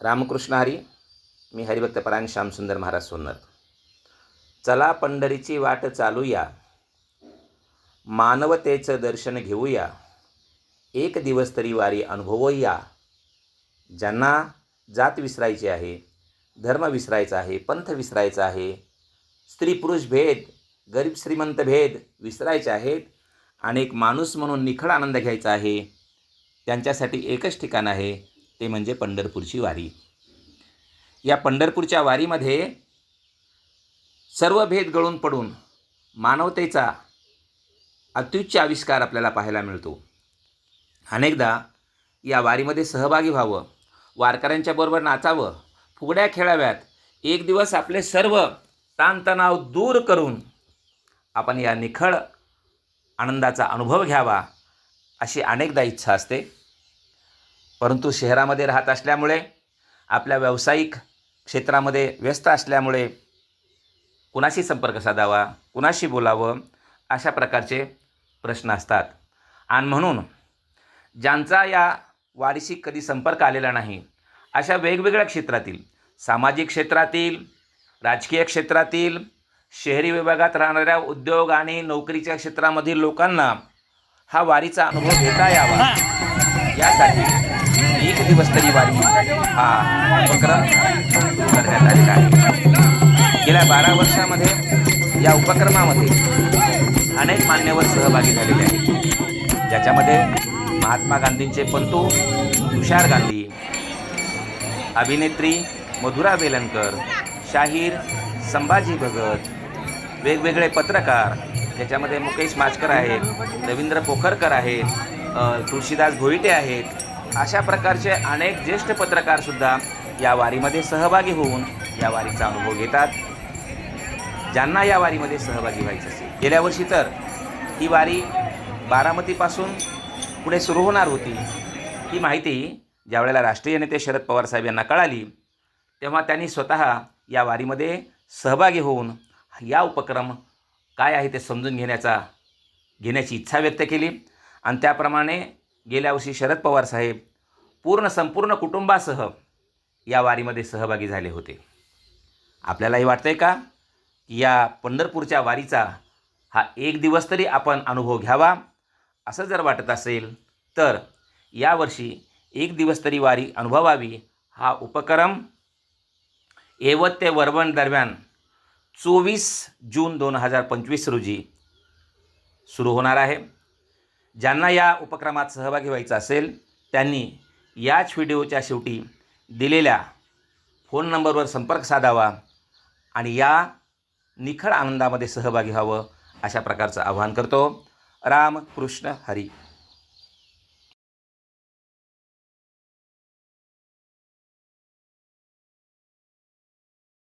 रामकृष्ण हरी मी हरिभक्त परायण श्यामसुंदर महाराज सोन्नर चला पंढरीची वाट चालूया. मानवतेचं दर्शन घेऊया. एक दिवस तरी वारी अनुभवूया. ज्यांना जात विसरायची आहे धर्म विसरायचा आहे पंथ विसरायचा आहे स्त्री पुरुष भेद गरीब श्रीमंत भेद विसरायचे आहेत आणि एक माणूस म्हणून निखळ आनंद घ्यायचा आहे त्यांच्यासाठी एकच ठिकाण आहे ते म्हणजे पंढरपूरची वारी. या पंढरपूरच्या वारीमध्ये सर्व भेद गळून पडून मानवतेचा अत्युच्च आविष्कार आपल्याला पाहायला मिळतो. अनेकदा या वारीमध्ये सहभागी व्हावं वारकऱ्यांच्या बरोबर नाचावं फुगड्या खेळाव्यात एक दिवस आपले सर्व ताणतणाव दूर करून आपण या निखळ आनंदाचा अनुभव घ्यावा अशी अनेकदा इच्छा असते. परंतु शहरामध्ये राहत असल्यामुळे आपल्या व्यावसायिक क्षेत्रामध्ये व्यस्त असल्यामुळे कुणाशी संपर्क साधावा कुणाशी बोलावं अशा प्रकारचे प्रश्न असतात. आणि म्हणून ज्यांचा या वारीशी कधी संपर्क आलेला नाही अशा वेगवेगळ्या क्षेत्रातील सामाजिक क्षेत्रातील राजकीय क्षेत्रातील शहरी विभागात राहणाऱ्या उद्योग आणि नोकरीच्या क्षेत्रामधील लोकांना हा वारीचा अनुभव घेता यावा. यासाठी दिवस तरी वारी. हा उपक्रम करण्यात आलेला आहे गेल्या बारा वर्षामध्ये या उपक्रमामध्ये अनेक मान्यवर सहभागी झालेले आहेत. ज्याच्यामध्ये महात्मा गांधींचे पंतू तुषार गांधी अभिनेत्री मधुरा वेलणकर शाहीर संभाजी भगत वेगवेगळे पत्रकार त्याच्यामध्ये मुकेश माचकर आहेत रवींद्र पोखरकर आहेत तुळशीदास भोईटे आहेत अशा प्रकारचे अनेक ज्येष्ठ पत्रकारसुद्धा या वारीमध्ये सहभागी होऊन या वारीचा अनुभव घेतात. ज्यांना या वारीमध्ये सहभागी व्हायचं असेल. गेल्या वर्षी तर ही वारी बारामतीपासून पुढे सुरू होणार होती. ही माहिती ज्यावेळेला राष्ट्रीय नेते शरद पवार साहेब यांना कळाली तेव्हा त्यांनी स्वतः या वारीमध्ये सहभागी होऊन या उपक्रम काय आहे ते समजून घेण्याचा घेण्याची इच्छा व्यक्त केली. आणि त्याप्रमाणे गेल्या वर्षी शरद पवार साहेब पूर्ण संपूर्ण कुटुंबासह या वारीमध्ये सहभागी झाले होते. आपल्यालाही वाटतंय का की या पंढरपूरच्या वारीचा हा एक दिवस तरी आपण अनुभव घ्यावा? असं जर वाटत असेल तर यावर्षी एक दिवस तरी वारी अनुभवावी हा उपक्रम येवत ते वरवण दरम्यान चोवीस जून दोन हजार पंचवीस रोजी सुरू होणार आहे. ज्यांना या उपक्रमात सहभागी व्हायचं असेल त्यांनी याच व्हिडिओच्या शेवटी दिलेल्या फोन नंबरवर संपर्क साधावा आणि या निखळ आनंदामध्ये सहभागी व्हावं अशा प्रकारचं आवाहन करतो. राम कृष्ण हरी.